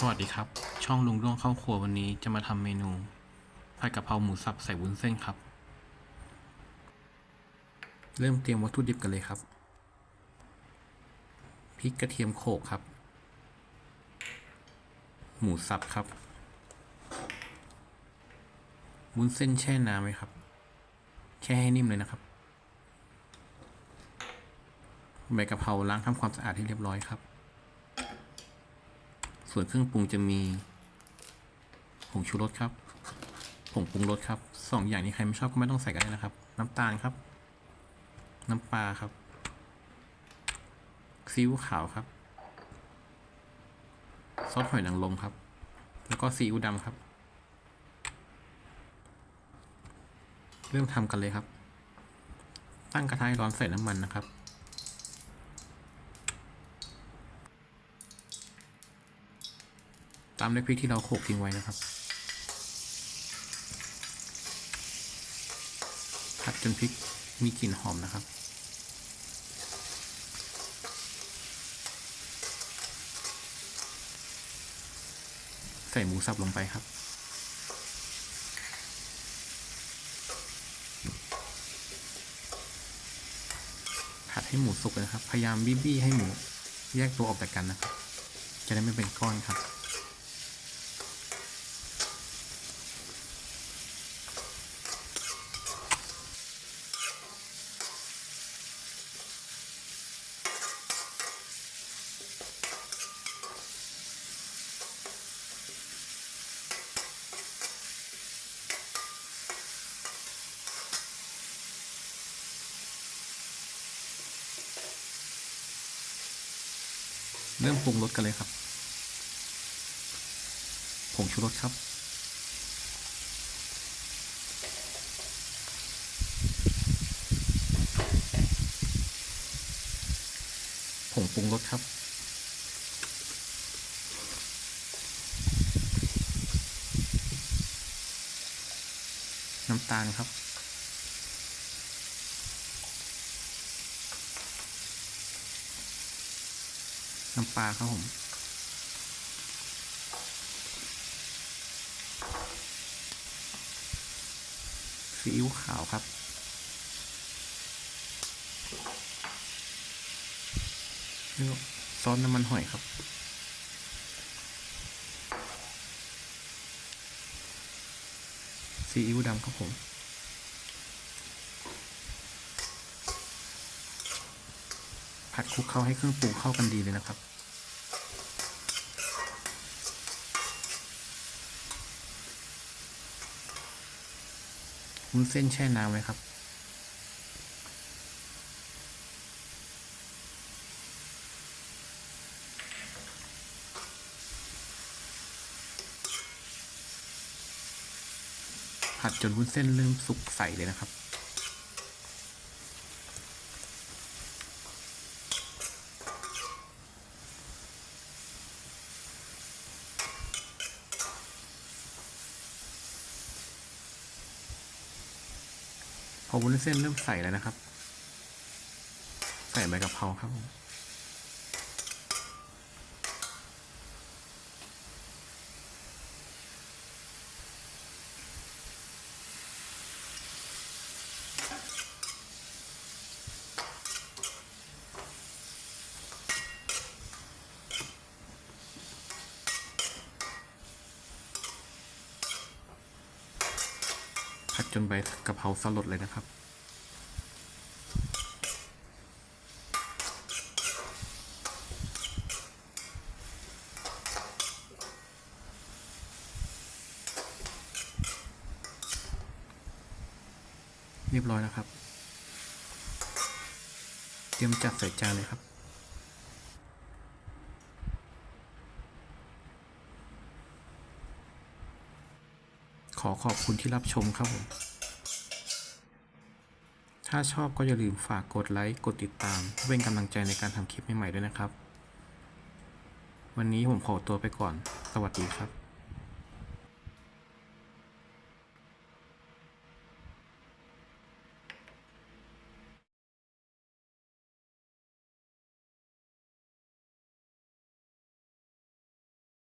สวัสดีครับ ช่องลุงด้วงเข้าครัววันนี้จะมาทำเมนูผัดกะเพราหมูสับใส่วุ้นเส้นครับ เริ่มเตรียมวัตถุดิบกันเลยครับพริกกระเทียมโขกครับ หมูสับครับวุ้นเส้นแช่น้ำไว้ครับ แช่ให้นิ่มเลยนะครับใบกะเพราล้างทำความสะอาดให้เรียบร้อยครับ ส่วนเครื่องปรุงจะมีผงชูรสครับผงปรุงรสครับสองอย่างนี้ใครไม่ชอบก็ไม่ต้องใส่ก็ได้นะครับ น้ำตาลครับ น้ำปลาครับซีอิ๊วขาวครับซอสหอยนางรมครับ แล้วก็ซีอิ๊วดำครับ เริ่มทำกันเลยครับ ตั้งกระทะให้ร้อนใส่น้ำมันนะครับ ตามด้วยพริกที่เราโขลกทิ้งไว้นะครับผัดจนพริกมีกลิ่นหอมนะครับ ใส่หมูสับลงไปครับ ผัดให้หมูสุกนะครับ พยายามบี้ๆให้หมูแยกตัวออกจากกันนะครับ จะได้ไม่เป็นก้อนครับ เริ่มปรุงรสกันเลยครับ ผงชูรสครับ ผงปรุงรสครับ น้ำตาลครับ น้ำปลาครับผม ซีอิ๊วขาวครับ ซอสน้ำมันหอยครับ ซีอิ๊วดำครับผม ผัดคลุกเข้าให้เครื่องปรุงเข้ากันดีเลยนะครับ วุ้นเส้นแช่น้ำไว้ครับ ผัดจนวุ้นเส้นเริ่มสุกใสเลยนะครับ พอวุ้นเส้นเริ่มใส่แล้วนะครับ ใส่ใบกะเพราครับผม จนใบกะเพราสลดเลยนะครับ เรียบร้อยแล้วครับ เตรียมจัดใส่จานเลยครับ อขอบคุณที่รับชมครับผม ถ้าชอบก็อย่าลืมฝากกดไลค์ กดติดตามเพื่อเป็นกำลังใจในการทำคลิปใหม่ๆด้วยนะครับ วันนี้ผมขอตัวไปก่อน สวัสดีครับ